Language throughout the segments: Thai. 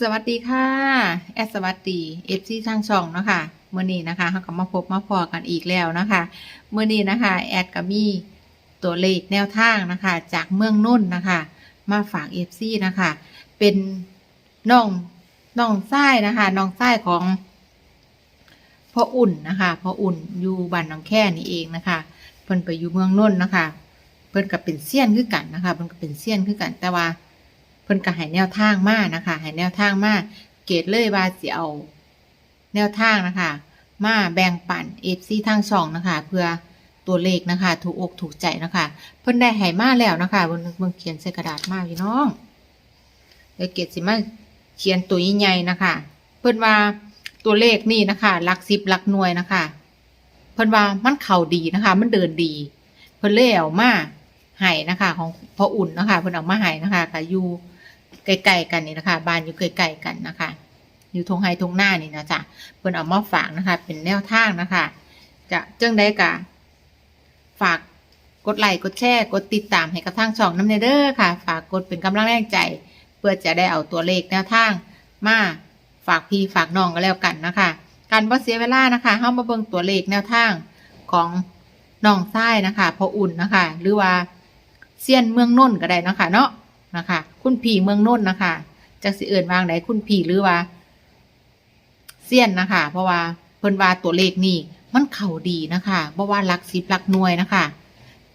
สวัสดีค่ะ แอดสวัสดีเอฟซีทางช่องเนาะคะเมื่อนี้นะคะเขาก็มาพบมาพอกันอีกแล้วนะคะเมื่อนี้นะคะแอดก็มีตัวเลขแนวทางนะคะ จากเมืองนุ่นนะคะ มาฝากเอฟซีนะคะ เป็นน้องน้องไส้นะคะน้องไส้ของพ่ออุ่นนะคะพ่ออุ่นอยู่บ้านหนองแค่นี่เองนะคะ เพิ่นไปอยู่เมืองนุ่นนะคะ เพิ่นก็เป็นเซียนคือกันนะคะ เพิ่นก็เป็นเซียนคือกันแต่ว่า เพิ่นก็ให้แนวทางมานะคะให้แนวทางมาเกตเลยว่าสิเอา แนวทางนะคะ มาแบ่งปันเอฟซีทางช่องนะคะ เพื่อตัวเลขนะคะ ถูกอกถูกใจนะคะ เพิ่นได้ให้มาแล้วนะคะบนเบิ่งเขียนใส่กระดาษมาพี่น้องเดี๋ยวเกตสิมาเขียนตัวใหญ่ๆนะคะ เพิ่นว่าตัวเลขนี่นะคะหลักสิบหลักหน่วยนะคะ เพิ่นว่ามันเข่าดีนะคะ มันเดินดี เพิ่นเลยเอามาให้นะคะ ของพ่ออุ่นนะคะ เพิ่นเอามาให้นะคะก็อยู่ ใกล้ๆกันนี่นะคะบ้านอยู่ใกล้ๆกันนะคะ อยู่ทงไฮทงหน้านี่นะจ๊ะเพิ่นเอามาฝากนะคะ เป็นแนวทางนะคะ จะเจ้งได้กะฝากกดไลค์กดแชร์กดติดตามให้กับทางช่องน้ำเนเดอร์ค่ะ ฝากกดเป็นกำลังแรงใจ เพื่อจะได้เอาตัวเลขแนวทางมาฝากพี่ฝากน้องก็แล้วกันนะคะ การบ่เสียเวลานะคะเฮามาเบิ่งตัวเลขแนวทางของน้องทรายนะคะพออุ่นนะคะ หรือว่าเซียนเมืองนนก็ได้นะคะเนาะนะคะ คุณพีเมืองนนท์นะคะจากสิเอื่นวางไหนคุณพีหรือว่าเซียนนะคะ เพราะว่าเพิ่นว่าตัวเลขนี่มันเข่าดีนะคะเพราะว่าลักสิบลักหน่วยนะคะ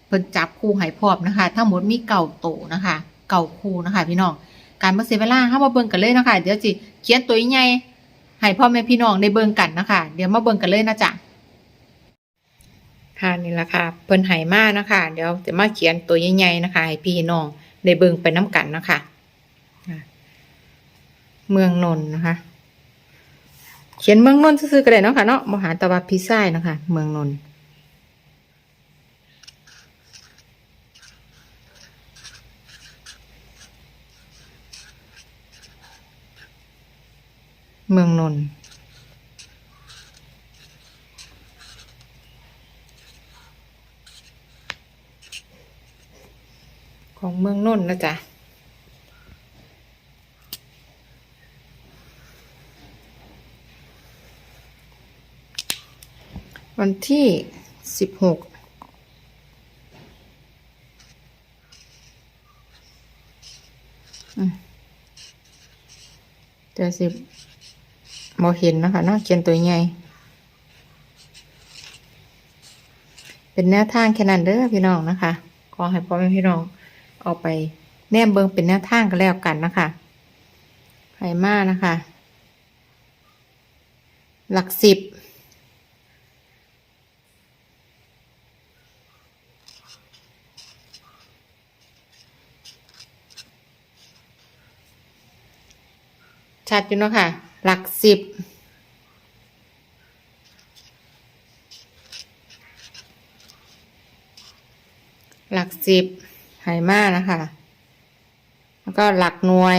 เพิ่นจับคู่หายพอมนะคะ ทั้งหมดมีเก่าโตนะคะ เก่าคู่นะคะ พี่น้องการมาเสียเวลาเฮามาเบิ่งกันเลยนะคะ เดี๋ยวสิเขียนตัวใหญ่ให้พ่อแม่พี่น้องได้เบิ่งกันนะคะ เดี๋ยวมาเบิ่งกันเลยนะจ๊ะค่ะนี่แหละค่ะเพิ่นให้มานะคะ เดี๋ยวจะมาเขียนตัวใหญ่ๆนะคะให้พี่น้อง ได้เบิ่งไปน้ำกันนะคะเมืองนนท์นะคะ เขียนเมืองนนท์ซื่อๆก็ได้เนาะค่ะเนาะมหาตะวันพิซ่ายนะคะ เมืองนนท์เมืองนนท์ของ เมืองนนท์นะจ๊ะวันที่สิบหกเดี๋ยวสิบอเห็นนะคะเนาะเขียนตัวใหญ่ เป็นแนวทางแค่นั้นเด้อพี่น้องนะคะ ขอให้พ่อแม่พี่น้อง เอาไปแนมเบิงเป็นแนวทางก็แล้วกันนะคะไผ่มานะคะ หลักสิบชัดอยู่เนาะค่ะ หลักสิบ หลักสิบ ไหมานะคะ แล้วก็หลักหน่วย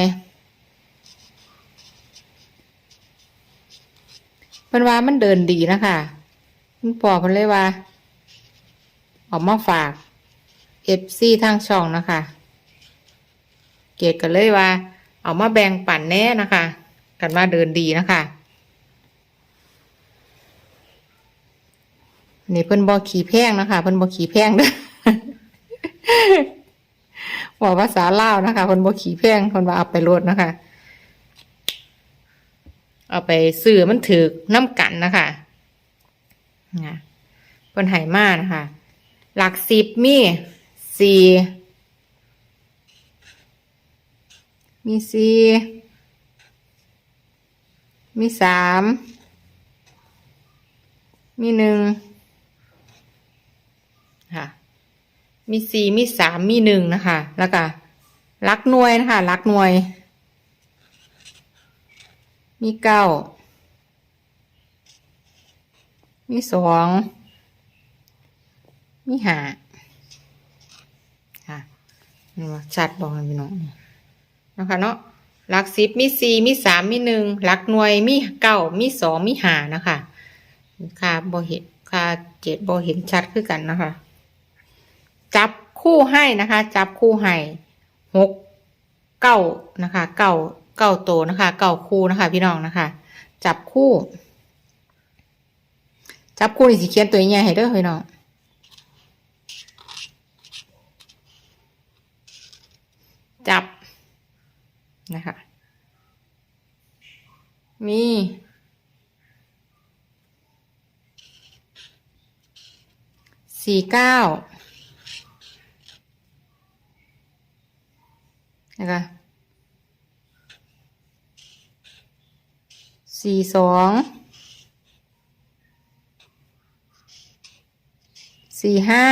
เพิ่นว่ามันเดินดีนะคะคุณปอเพิ่นเลยว่า ออกมาฝากเอฟซีทางช่องนะคะ เกดกันเลยว่า เอามาแบ่งปั่นแน่นะคะ กันว่าเดินดีนะคะนี่เพิ่นบอขี่แพงนะคะ เพิ่นบอขี่แพงเด้อ บอกภาษาลาวนะคะเพิ่นบอขี่แพงเพิ่นว่าเอาไปรดนะคะ เอาไปซื้อมันถือน้ำกันนะคะนะเพิ่นไหมานะคะ หลักสิบมีสี่มีสี่มีสามมีหนึ่งค่ะ มีสี่มีสามมีหนึ่งนะคะ แล้วก็ลักหน่วยนะคะลักหน่วย มีเก้ามีสองมีห้าค่ะนี่ว่าชัดบอกให้พี่น้องนะคะเนาะหลักสิบมีสี่มีสามมีหนึ่งหลักหน่วยมีเก้ามีสองมีหานะคะ ค่าบอเห็นค่าเจ็ดบอเห็นชัดคือกันนะคะ จับคู่ให้นะคะ จับคู่ให้หกเก้านะคะเก้าเก้าโตนะคะเก้าคู่นะคะ พี่น้องนะคะ จับคู่ จับคู่นี่สิเขียนตัวใหญ่ให้เด้อพี่น้องจับนะคะ มีสี่เก้า นะคะสี่สองสี่ห้า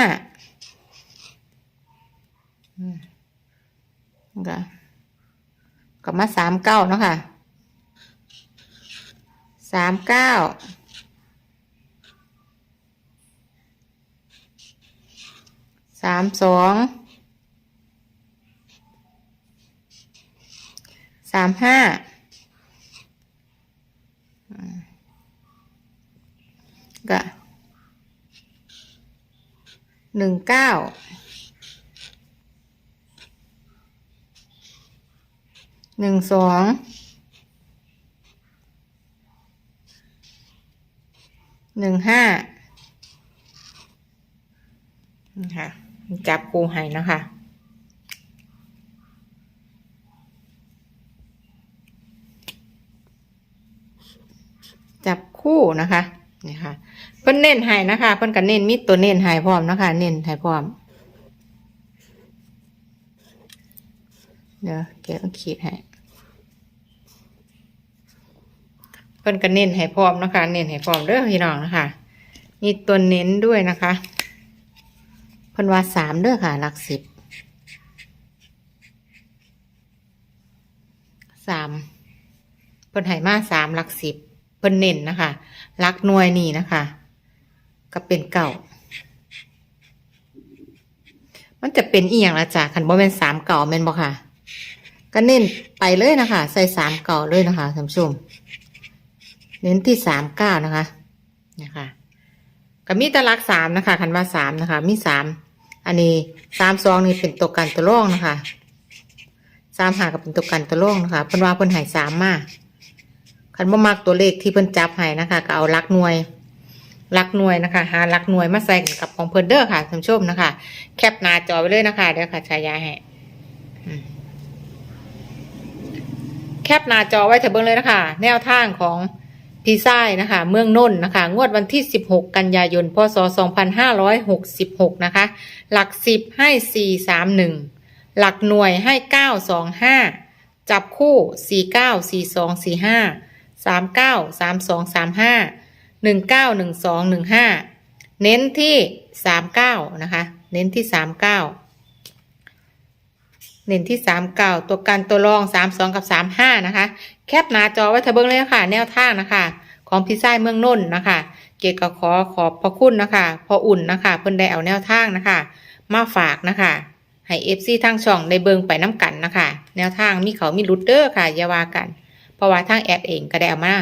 นะคะกลับมาสามเก้าเนาะค่ะสามเก้าสามสอง สามห้าก็หนึ่งเก้าหนึ่งสองหนึ่งห้านะคะจับปูให้นะคะ จับ คู่นะคะนี่ค่ะเพิ่นเน้นให้นะคะเพิ่นก็เน้นมีตัวเน้นให้พร้อมนะคะ เน้นให้พร้อมเดี๋ยวแกะเอาขีดให้เพิ่นก็เน้นให้พร้อมนะคะ เน้นให้พร้อมเด้อพี่น้องนะคะมีตัวเน้นด้วยนะคะเพิ่นว่าสามเด้อค่ะ หลักสิบสามเพิ่นให้มาสามหลักสิบ เพิ่นเน้นนะคะหลักหน่วยนี่นะคะ ก็เป็นเก่า มันจะเป็นอีหยังละจ้ะคันบ่แมนสามเก่าแม่นบ่ค่ะ ก็เน้นไปเลยนะคะ ใส่สามเก่าเลยนะคะท่านผู้ชม เน้นที่สามเก้านะคะนะคะก็มีแตลักสามนะคะคันว่าสามนะคะ มีสามอันนี้สามสองนี่เป็นตัวกันตัวร่องนะคะสามหากับเป็นตัวกันตัวร่องนะคะเพิ่นว่าเพิ่นหายสามมาก คันบ่มักตัวเลขที่เพิ่นจับให้นะคะก็เอาลักหน่วยลักหน่วยนะคะหาลักหน่วยมาใส่กับของเพิ่นเด้อค่ะท่านผู้ชมนะคะ แคปหน้าจอไว้เลยนะคะเดี๋ยวค่ะฉายาให้แคปหน้าจอไว้เถอะเบิ่งเลยนะคะ แนวทางของพีซ่ายนะคะ เมืองนนท์นะคะ งวดวันที่ 16 กันยายน พศ 2566 นะคะ หลัก 10 ให้ 431 หลักหน่วยให้ 925 จับคู่ 49 42 45 39 32 35 19 12 15เน้นที่39นะคะ เน้นที่39เน้นที่สามเก้าตัวกันตัวรองสามสองกับสามห้านะคะ แคปหน้าจอไว้เถอะเบิ้งเลยค่ะ แนวทางนะคะ ของพี่ไส้เมืองนนท์นะคะ เกียรติกับขอขอบพระคุณนะคะ พออุ่นนะคะ เพิ่นได้เอาแนวทางนะคะ มาฝากนะคะให้เอฟซีทางช่องได้เบิงไปน้กันนะคะ แนวทางมีเขามีรุดเดอร์ค่ะอย่าว่ากัน เพราะว่าทางแอดเองก็ได้เอามา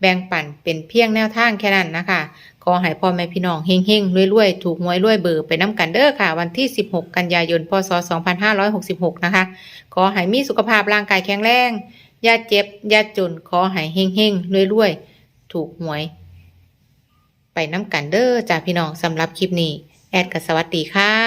แบ่งปันเป็นเพียงแนวทางแค่นั้นนะคะ ขอให้พ่อแม่พี่น้องเฮงๆรวยๆ ถูกหวยรวยเบอร์ไปน้ำกันเด้อค่ะ วันที่ 16 กันยายน พศ 2566 นะคะ ขอให้มีสุขภาพร่างกายแข็งแรงอย่าเจ็บอย่าจน ขอให้เฮงๆรวยๆ ถูกหวย ไปน้ำกันเด้อจ้าพี่น้องสำหรับคลิปนี้ แอดกับสวัสดีค่ะ